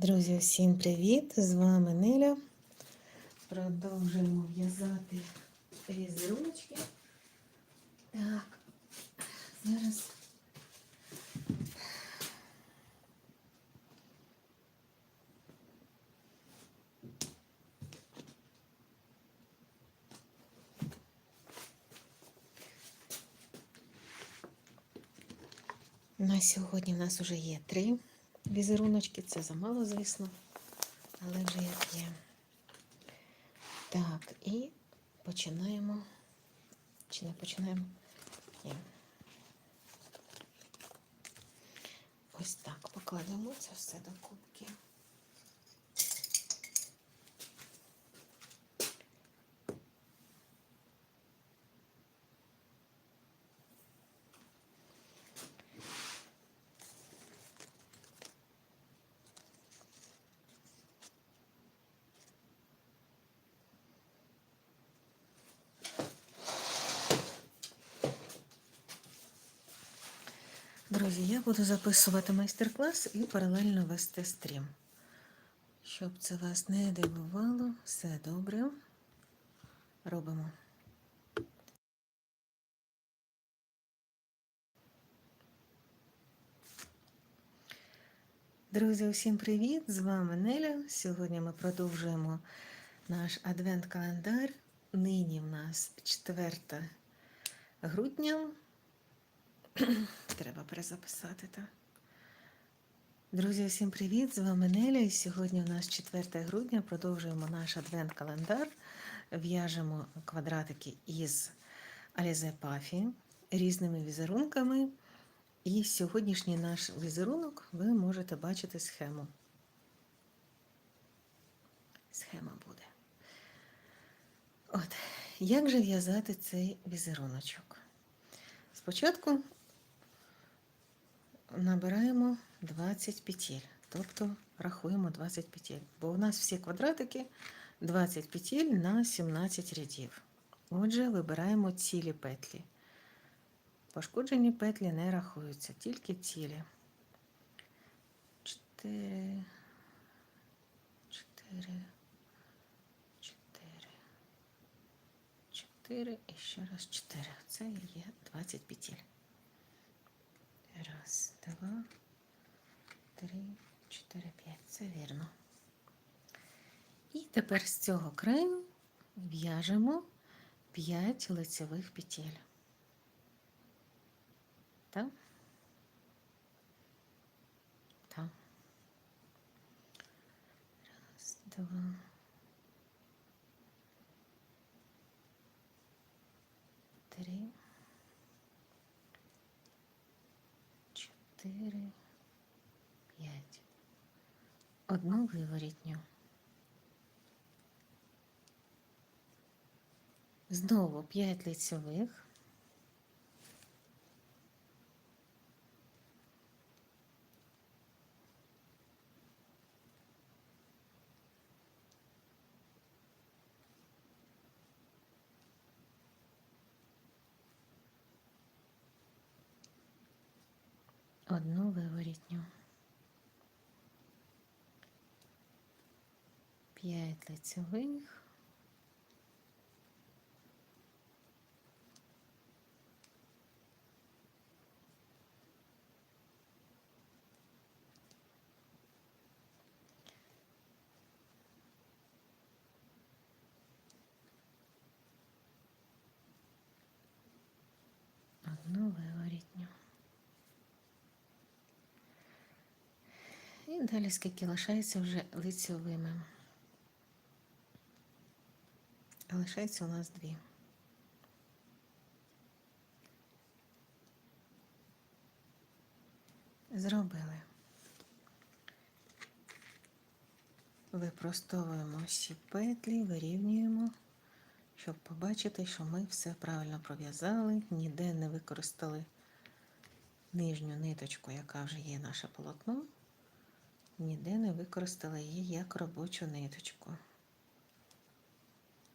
Друзі, всім привіт! З вами Неля. Продовжуємо в'язати візеруночки. Так, зараз. На сьогодні в нас вже є три візеруночки. Це замало, звісно, але вже як є. Так, і починаємо. Чи не починаємо? Ні. Ось так покладемо це все до кубки. Друзі, я буду записувати майстер-клас і паралельно вести стрім. Щоб це вас не дивувало, все добре. Робимо. Друзі, усім привіт! З вами Неля. Сьогодні ми продовжуємо наш адвент-календар. Нині в нас 4 грудня. Треба перезаписати, так? Друзі, всім привіт! З вами Неля. І сьогодні у нас 4 грудня. Продовжуємо наш адвент-календар. В'яжемо квадратики із Alize Puffy різними візерунками. І сьогоднішній наш візерунок ви можете бачити схему. Схема буде. От, як же в'язати цей візеруночок? Спочатку набираємо 20 петель, тобто рахуємо 20 петель, бо у нас всі квадратики 20 петель на 17 рядів. Отже, вибираємо цілі петлі. Пошкоджені петлі не рахуються, тільки цілі. 4, 4, 4, 4 і ще раз 4. Це є 20 петель. Раз, два, три, чотири, п'ять. Це вірно. І тепер з цього краю в'яжемо 5 лицевих петель. Так? Так. Раз, два. Три. Чотири, п'ять. Одну виворітню. Знову п'ять лицьових. Одну виворітню. П'ять лицевих. Одну виворітню. І далі скільки лишається вже лицьовими. Лишається у нас дві. Зробили. Випростовуємо всі петлі, вирівнюємо, щоб побачити, що ми все правильно пров'язали, ніде не використали нижню ниточку, яка вже є наше полотно ніде не використала її як робочу ниточку.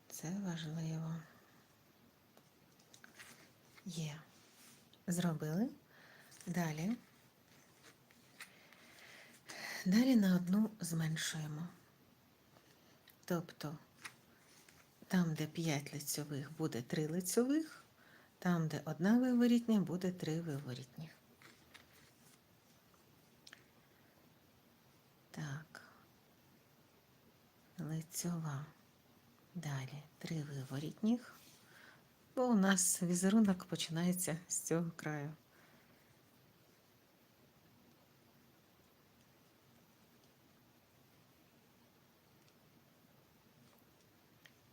Це важливо. Є. Зробили. Далі Далі на одну зменшуємо. Тобто там, де 5 лицьових, буде 3 лицьових, там, де одна виворітня, буде 3 виворітні. Так. Лицьова. Далі 3 виворітніх. Бо у нас візерунок починається з цього краю.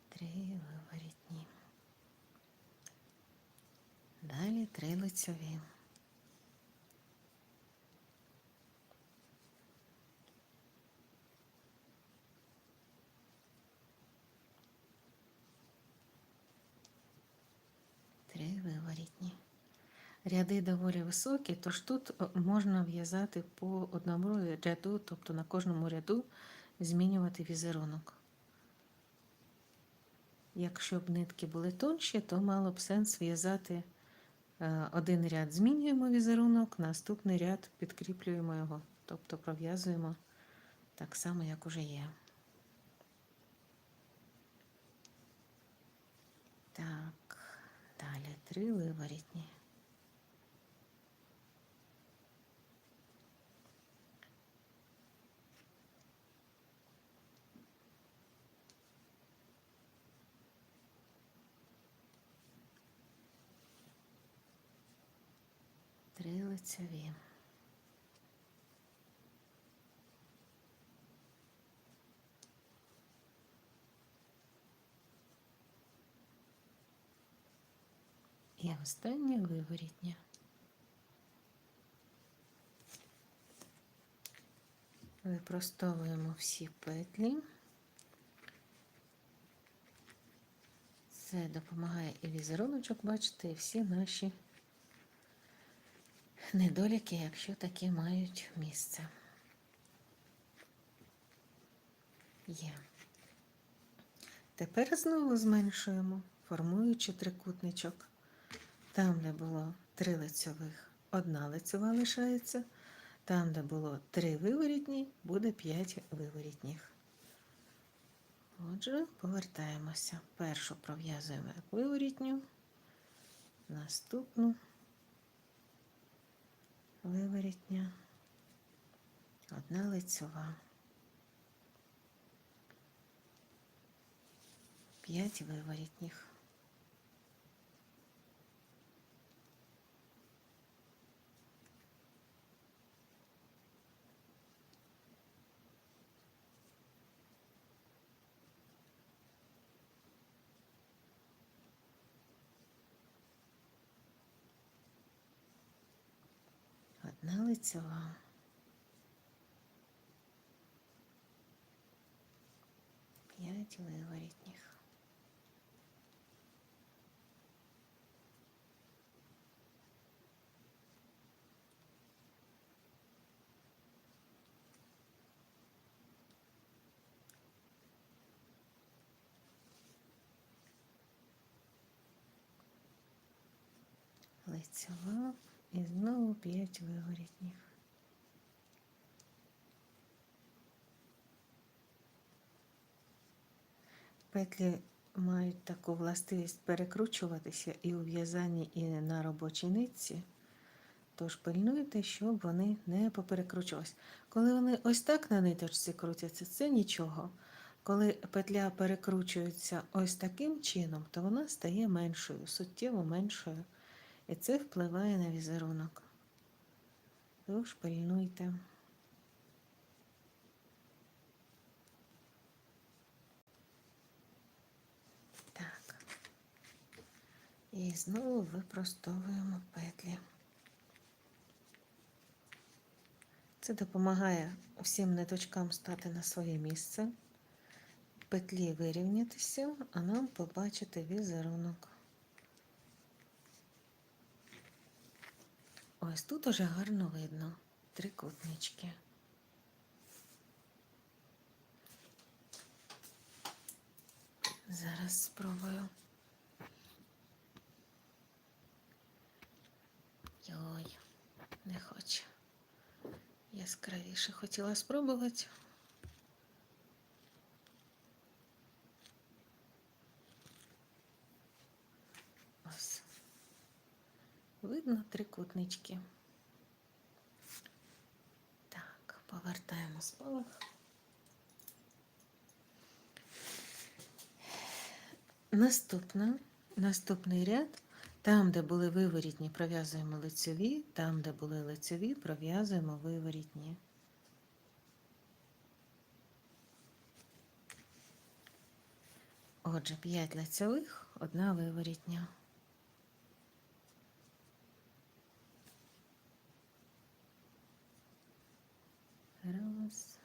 Три виворітні. Далі три лицьові. Три виворітні. Ряди доволі високі, тож тут е, можна в'язати по одному ряду, тобто на кожному ряду змінювати візерунок. Якщо б нитки були тонші, то мало б сенс в'язати е, один ряд змінюємо візерунок, наступний ряд підкріплюємо його, тобто пров'язуємо так само, як уже є. Так, далі три виворітні. Три лицеві. І останнє виворітнє. Випростовуємо всі петлі. Це допомагає і візеруночок бачити, і всі наші недоліки, якщо такі мають місце. Є. Тепер знову зменшуємо, формуючи трикутничок. Там, де було три лицьових, одна лицьова лишається. Там, де було три виворітні, буде п'ять виворітніх. Отже, повертаємося. Першу пров'язуємо як виворітню, наступну виворітня, одна лицьова, п'ять виворітніх. Одна лицьова. П'ять виворітніх. Лицьова і знову п'ять виворітніх. Петлі мають таку властивість перекручуватися і у в'язанні, і на робочій нитці. Тож пильнуйте, щоб вони не поперекручувалися. Коли вони ось так на ниточці крутяться, це нічого. Коли петля перекручується ось таким чином, то вона стає меншою, суттєво меншою. І це впливає на візерунок. Тож пильнуйте. Так. І знову випростовуємо петлі. Це допомагає всім ниточкам стати на своє місце, петлі вирівнятися, а нам побачити візерунок. Ось тут уже гарно видно трикутнички. Зараз спробую. Йой, не хоче. яскравіше хотіла спробувати. Ось. Видно трикутнички. Так, повертаємо спалах. Наступна, наступний ряд. Там, де були виворітні, пров'язуємо лицеві, там, де були лицеві, пров'язуємо виворітні. Отже, 5 лицевих, одна виворітня. Раз,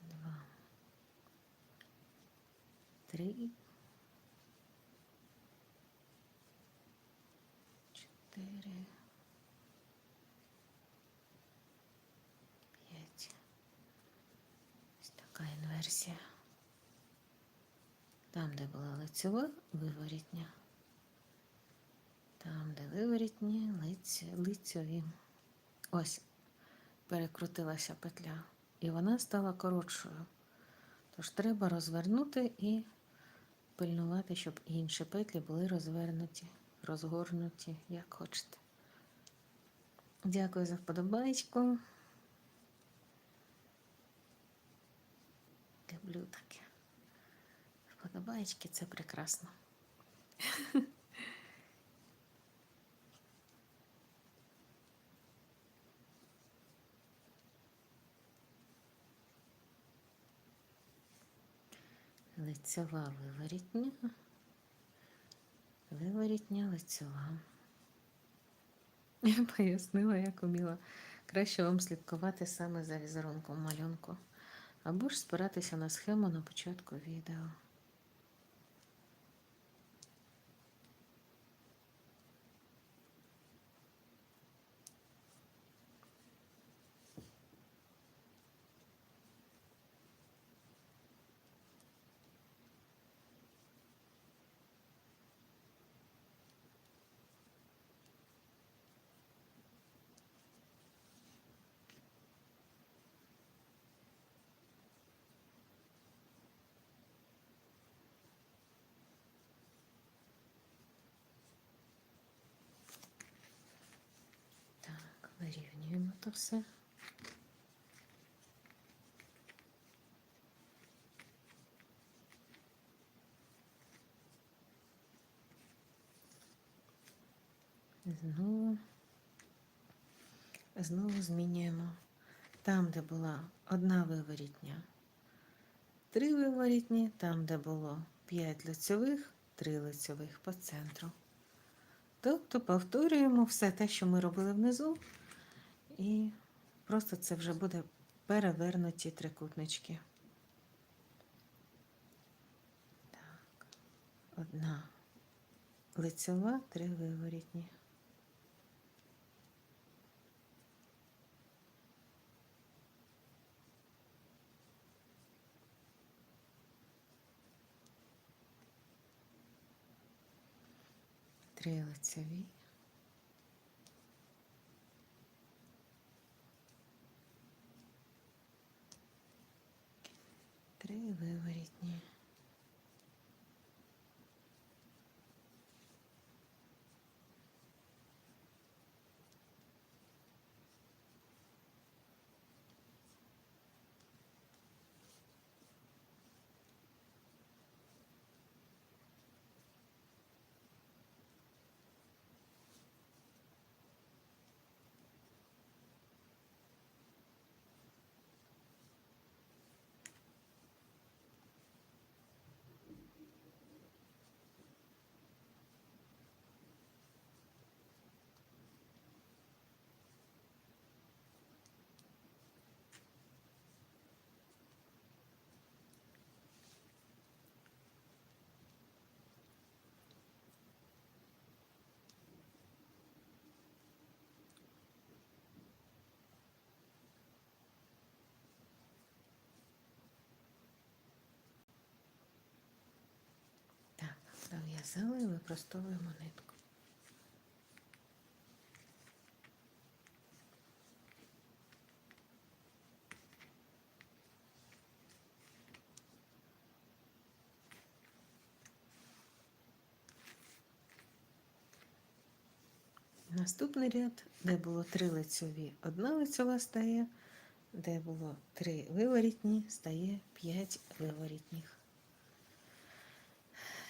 два, три, чотири, п'ять. Ось така інверсія. Там, де була лицева, виворітня. Там, де виворітні, лиць, лицьові. Ось перекрутилася петля, і вона стала коротшою. Тож треба розвернути і пильнувати, щоб інші петлі були розвернуті, розгорнуті, як хочете. Дякую за вподобайку. Люблю таке. Вподобайки це прекрасно. Лицьова виворітня, виворітня лицьова. Я пояснила, як уміла. Краще вам слідкувати саме за візерунком малюнку. Або ж спиратися на схему на початку відео. Так, вирівнюємо то все. Знову, знову змінюємо. Там, де була одна виворітня, три виворітні, там, де було п'ять лицьових, три лицьових по центру. Тобто повторюємо все те, що ми робили внизу, і просто це вже буде перевернуті трикутнички. Так, одна лицьова, три виворітні. Три лицеві. Три виворітні. Зав'язали і випростовуємо нитку. Наступний ряд, де було три лицьові, одна лицьова стає, де було три виворітні, стає п'ять виворітніх.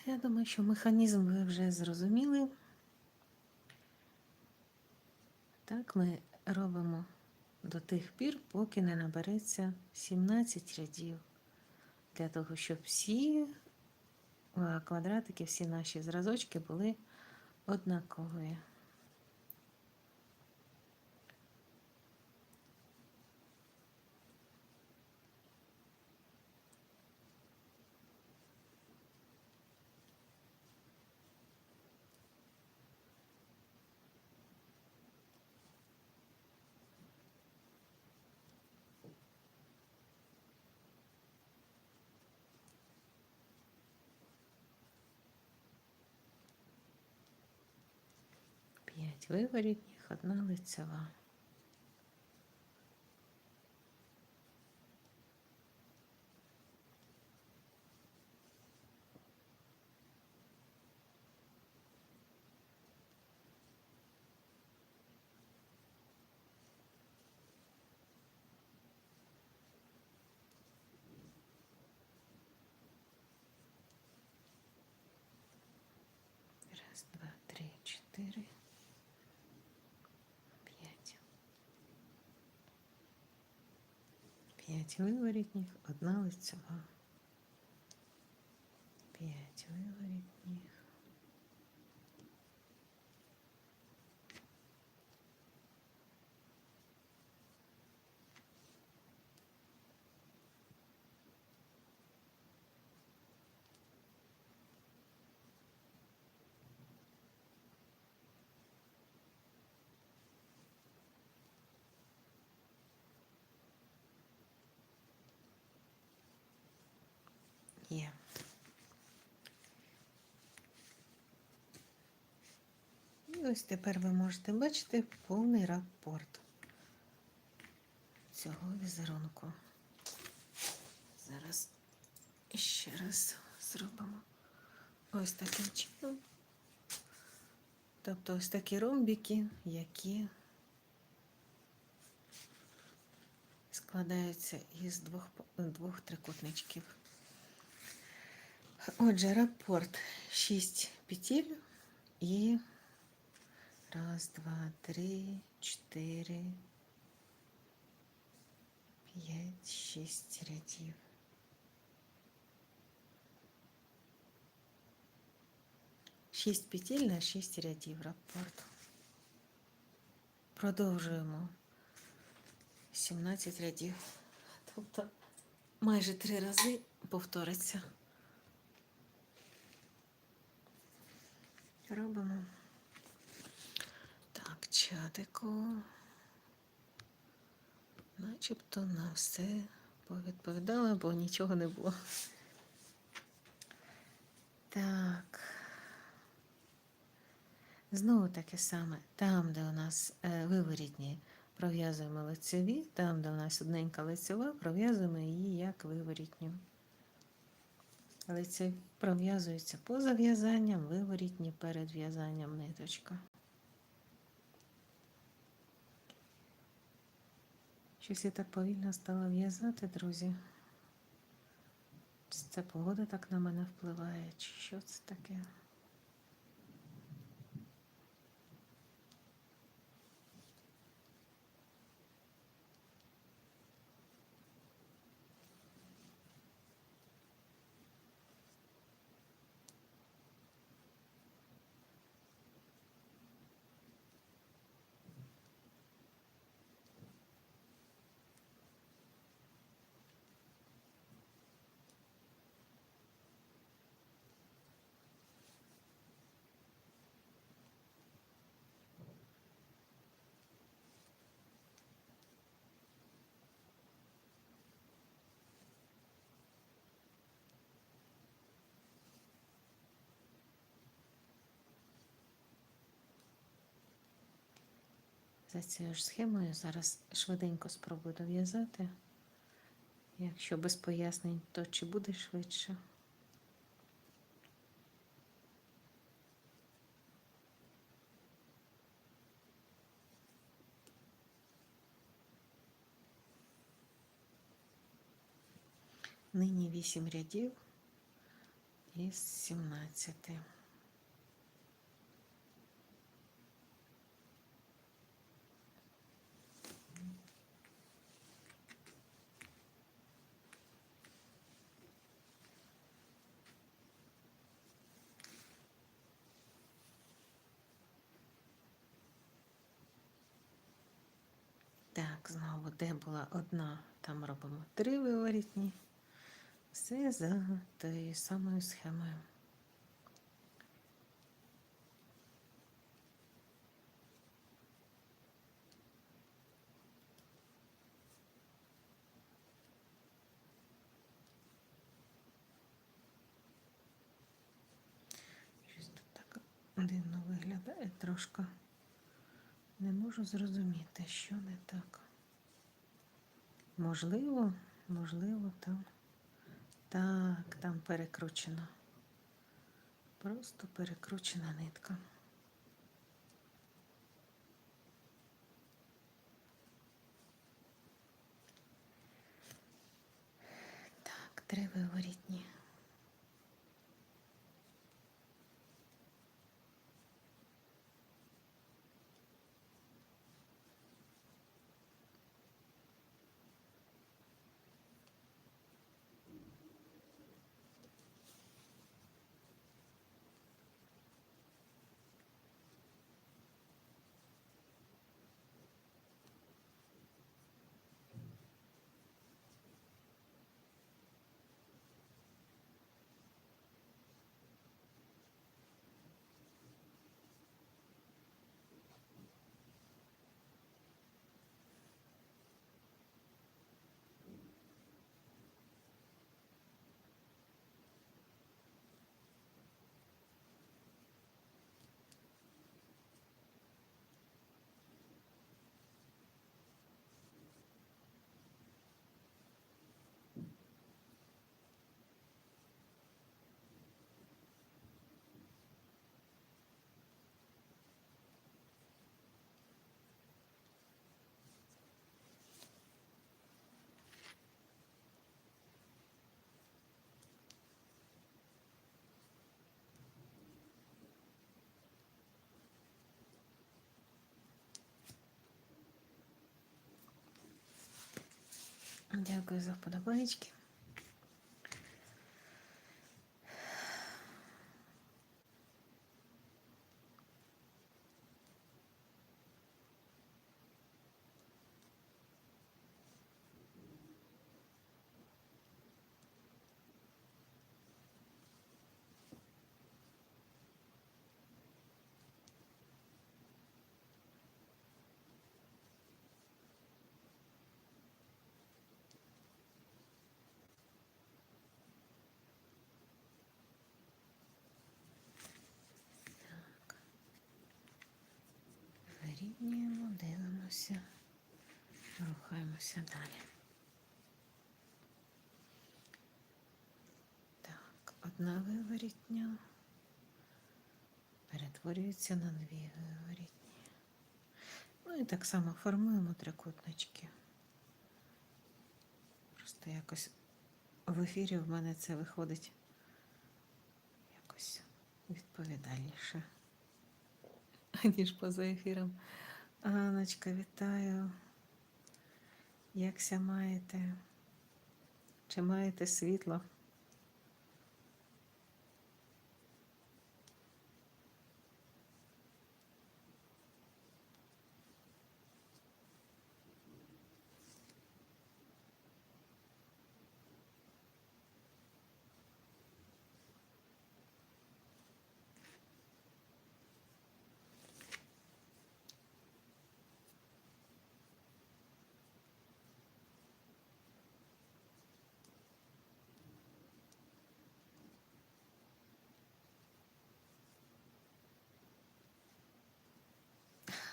Я думаю, що механізм ви вже зрозуміли. Так ми робимо до тих пір, поки не набереться 17 рядів. Для того, щоб всі квадратики, всі наші зразочки були однакові. П'ять виворітніх, одна лицева. 5 виворітніх, 1 лицьова, 5 виворітніх. І ось тепер ви можете бачити повний рапорт цього візерунку. Зараз ще раз зробимо ось таким чином. Тобто ось такі ромбики, які складаються із двох, двох трикутничків. Отже, рапорт 6 петель і раз, два, три, чотири, п'ять, шість рядів. Шість петель на шість рядів рапорт. Продовжуємо 17 рядів. Тобто майже три рази повториться. Робимо чатику. Начебто на все повідповідала, бо нічого не було. Так. Знову таке саме. Там, де у нас е, виворітні, пров'язуємо лицеві, там, де у нас одненька лицева, пров'язуємо її як виворітню. Лицеві пров'язуються поза в'язанням, виворітні перед в'язанням ниточка. Щось я так повільно стала в'язати, друзі. Це погода так на мене впливає, чи що це таке? за цією ж схемою. Зараз швиденько спробую дов'язати. Якщо без пояснень, то чи буде швидше? Нині 8 рядів із 17. Так, знову де була одна, там робимо три виворітні. Все за тією самою схемою. Щось тут так дивно виглядає трошки. Не можу зрозуміти, що не так. Можливо, можливо, там. Так, там перекручено. Просто перекручена нитка. Так, три виворітні. Дякую за вподобайки. Вирівнюємо, дивимося, рухаємося далі. Так, одна виворітня перетворюється на дві виворітні. Ну і так само формуємо трикутнички. Просто якось в ефірі в мене це виходить якось відповідальніше ніж поза ефіром. Аночка, вітаю. Якся маєте? Чи маєте світло?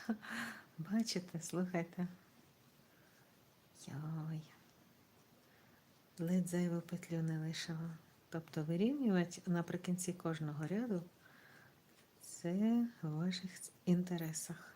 Бачите, слухайте. Йой. Ледь зайву петлю не лишила. Тобто вирівнювати наприкінці кожного ряду це в ваших інтересах.